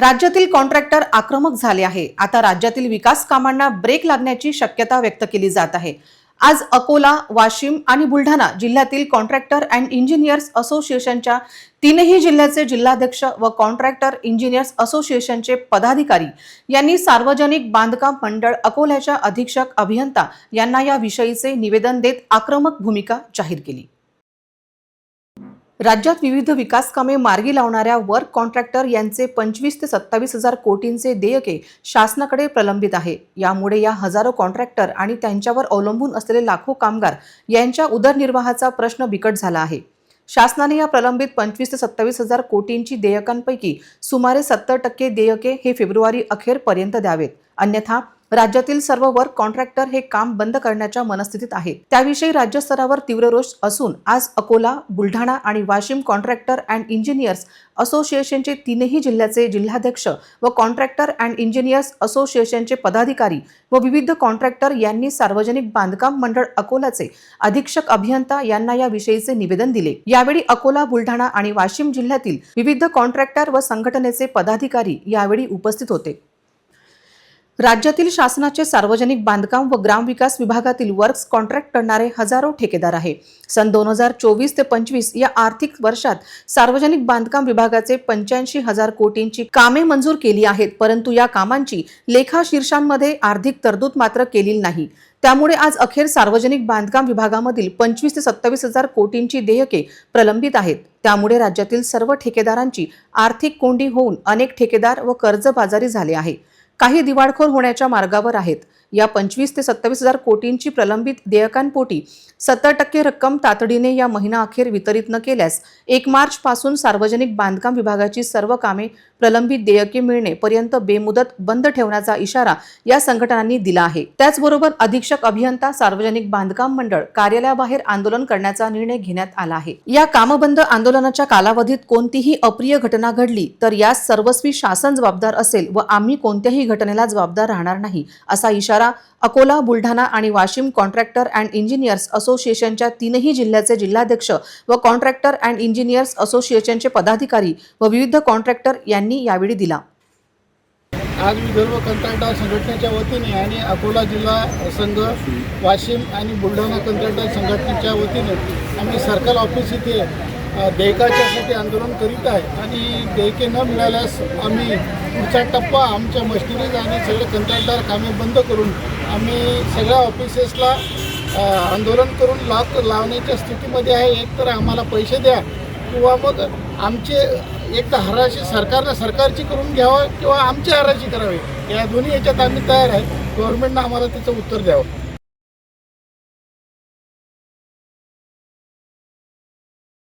राज्यातील कॉन्ट्रॅक्टर आक्रमक झाले आहे. आता राज्यातील विकास कामांना ब्रेक लागण्याची शक्यता व्यक्त केली जात आहे. आज अकोला वाशिम आणि बुलढाणा जिल्ह्यातील कॉन्ट्रॅक्टर अँड इंजिनियर्स असोसिएशनच्या तीनही जिल्ह्याचे जिल्हाध्यक्ष व कॉन्ट्रॅक्टर इंजिनियर्स असोसिएशनचे पदाधिकारी यांनी सार्वजनिक बांधकाम मंडळ अकोल्याच्या अधीक्षक अभियंता यांना या विषयीचे निवेदन देत आक्रमक भूमिका जाहीर केली. राज्यात विविध विकास कामे मार्गी लावणाऱ्या वर्क कॉन्ट्रॅक्टर यांचे पंचवीस ते सत्तावीस हजार कोटींचे देयके शासनाकडे प्रलंबित आहे. यामुळे या हजारो कॉन्ट्रॅक्टर आणि त्यांच्यावर अवलंबून असलेले लाखो कामगार यांच्या उदरनिर्वाहाचा प्रश्न बिकट झाला आहे. शासनाने या प्रलंबित पंचवीस ते सत्तावीस हजार कोटींची देयकांपैकी सुमारे सत्तर टक्के देयके हे फेब्रुवारी अखेरपर्यंत द्यावेत. अन्यथा राज्यातील सर्व वर्क कॉन्ट्रॅक्टर हे काम बंद करण्याच्या मनस्थितीत आहेत. त्याविषयी राज्यस्तरावर तीव्र रोष असून आज अकोला बुलढाणा आणि वाशिम कॉन्ट्रॅक्टर अँड इंजिनियर्स असोसिएशनचे तीनही जिल्ह्याचे जिल्हाध्यक्ष व कॉन्ट्रॅक्टर अँड इंजिनियर्स असोसिएशनचे पदाधिकारी व विविध कॉन्ट्रॅक्टर यांनी सार्वजनिक बांधकाम मंडळ अकोलाचे अधीक्षक अभियंता यांना या विषयीचे निवेदन दिले. यावेळी अकोला बुलढाणा आणि वाशिम जिल्ह्यातील विविध कॉन्ट्रॅक्टर व संघटनेचे पदाधिकारी यावेळी उपस्थित होते. राज्यातील शासनाचे सार्वजनिक बांधकाम व ग्रामविकास विभागातील वर्क्स कॉन्ट्रॅक्ट करणारे हजारो ठेकेदार आहे. सन दोन हजार चोवीस ते पंचवीस या आर्थिक वर्षात सार्वजनिक बांधकाम विभागाचे पंच्याऐंशी हजार कोटींची कामे मंजूर केली आहेत परंतु या कामांची लेखाशीर्षांमध्ये आर्थिक तरतूद मात्र केलेली नाही. त्यामुळे आज अखेर सार्वजनिक बांधकाम विभागामधील पंचवीस ते सत्तावीस हजार कोटींची देयके प्रलंबित आहेत. त्यामुळे राज्यातील सर्व ठेकेदारांची आर्थिक कोंडी होऊन अनेक ठेकेदार व कर्जबाजारी झाले आहे. काही दिवाळखोर होण्याच्या मार्गावर आहेत. या पंचवीस ते सत्तावीस हजार कोटींची प्रलंबित देयकांपोटी सत्तर टक्के रक्कम तातडीने या महिना अखेर वितरित न केल्यास एक मार्चपासून सार्वजनिक बांधकाम विभागाची सर्व कामे प्रलंबित देयके मिळणेपर्यंत बेमुदत बंद ठेवण्याचा इशारा या संघटनांनी दिला आहे. त्याचबरोबर अधीक्षक अभियंता सार्वजनिक बांधकाम मंडळ कार्यालयाबाहेर आंदोलन करण्याचा निर्णय घेण्यात आला आहे. या कामबंद आंदोलनाच्या कालावधीत कोणतीही अप्रिय घटना घडली तर यास सर्वस्वी शासन जबाबदार असेल व आम्ही कोणत्याही घटनेला जबाबदार राहणार नाही असा इशारा अकोला बुलढाणा आणि वाशिम कॉन्ट्रॅक्टर अँड इंजिनियर्स असोसिएशनच्या तीनही जिल्ह्याचे जिल्हाध्यक्ष व कॉन्ट्रॅक्टर अँड इंजिनियर्स असोसिएशनचे पदाधिकारी व विविध कॉन्ट्रॅक्टर यांनी यावेळी दिला. आज विदर्भ कंत्राटदार संघटनेच्या वतीने आणि अकोला जिल्हा संघ वाशिम आणि बुलढाणा कंत्राटदार संघटनेच्या वतीने आम्ही सर्कल ऑफिस इथे देयकाच्यासाठी आंदोलन करीत आहे. आणि देयके न मिळाल्यास आम्ही पुढचा टप्पा आमच्या मशिनरीज आणि सगळे कंत्राटदार कामे बंद करून आम्ही सगळ्या ऑफिसेसला आंदोलन करून लाक लावण्याच्या स्थितीमध्ये आहे. एक तर आम्हाला पैसे द्या किंवा मग आमचे एक तर हराशी सरकारनं सरकारची करून घ्यावं किंवा आमची हराशी करावी. या दोन्ही याच्यात आम्ही तयार आहे. गव्हर्नमेंटनं आम्हाला त्याचं उत्तर द्यावं.